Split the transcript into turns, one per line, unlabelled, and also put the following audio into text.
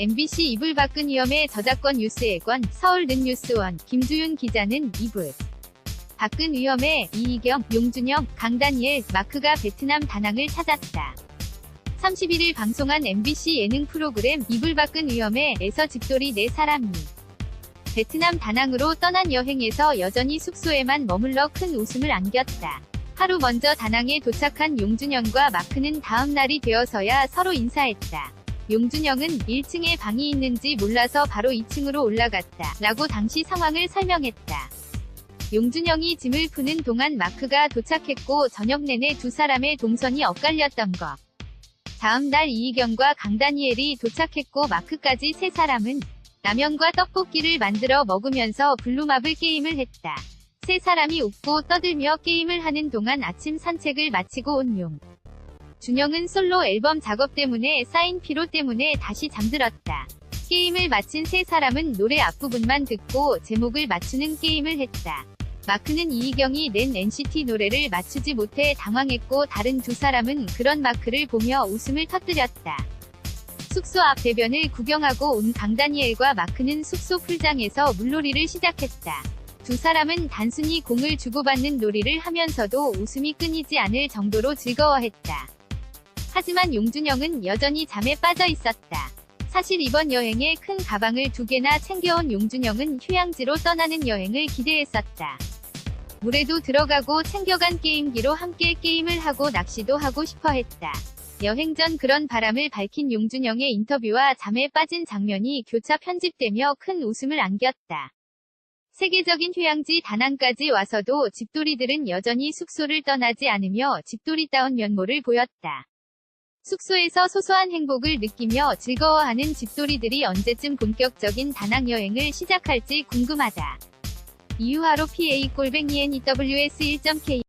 MBC 이불 위험의 저작권 뉴스의 권 서울 는뉴스원 김주윤 기자는 이불 위험의 이희경, 용준영, 강다니엘, 마크가 베트남 다낭을 찾았다. 31일 방송한 MBC 예능 프로그램 이불 밖은 위험에에서 집돌이 4사람이 베트남 다낭으로 떠난 여행에서 여전히 숙소에만 머물러 큰 웃음을 안겼다. 하루 먼저 다낭에 도착한 용준영과 마크는 다음 날이 되어서야 서로 인사했다. 용준영은 1층에 방이 있는지 몰라서 바로 2층으로 올라갔다. 라고 당시 상황을 설명했다. 용준영이 짐을 푸는 동안 마크가 도착했고 저녁 내내 두 사람의 동선이 엇갈렸던 것. 다음 날 이희경과 강다니엘이 도착했고 마크까지 세 사람은 라면과 떡볶이를 만들어 먹으면서 블루마블 게임을 했다. 세 사람이 웃고 떠들며 게임을 하는 동안 아침 산책을 마치고 온 용. 준영은 솔로 앨범 작업 때문에 쌓인 피로 때문에 다시 잠들었다. 게임을 마친 세 사람은 노래 앞부분만 듣고 제목을 맞추는 게임을 했다. 마크는 이희경이 낸 NCT 노래를 맞추지 못해 당황했고 다른 두 사람은 그런 마크를 보며 웃음을 터뜨렸다. 숙소 앞 대변을 구경하고 온 강다니엘과 마크는 숙소 풀장에서 물놀이를 시작했다. 두 사람은 단순히 공을 주고받는 놀이를 하면서도 웃음이 끊이지 않을 정도로 즐거워했다. 하지만 용준영은 여전히 잠에 빠져 있었다. 사실 이번 여행에 큰 가방을 두 개나 챙겨온 용준영은 휴양지로 떠나는 여행을 기대했었다. 물에도 들어가고 챙겨간 게임기로 함께 게임을 하고 낚시도 하고 싶어 했다. 여행 전 그런 바람을 밝힌 용준영의 인터뷰와 잠에 빠진 장면이 교차 편집되며 큰 웃음을 안겼다. 세계적인 휴양지 다낭까지 와서도 집돌이들은 여전히 숙소를 떠나지 않으며 집돌이다운 면모를 보였다. 숙소에서 소소한 행복을 느끼며 즐거워하는 집돌이들이 언제쯤 본격적인 다낭 여행을 시작할지 궁금하다. 이유하로 PA 골뱅이 NEWS 1.K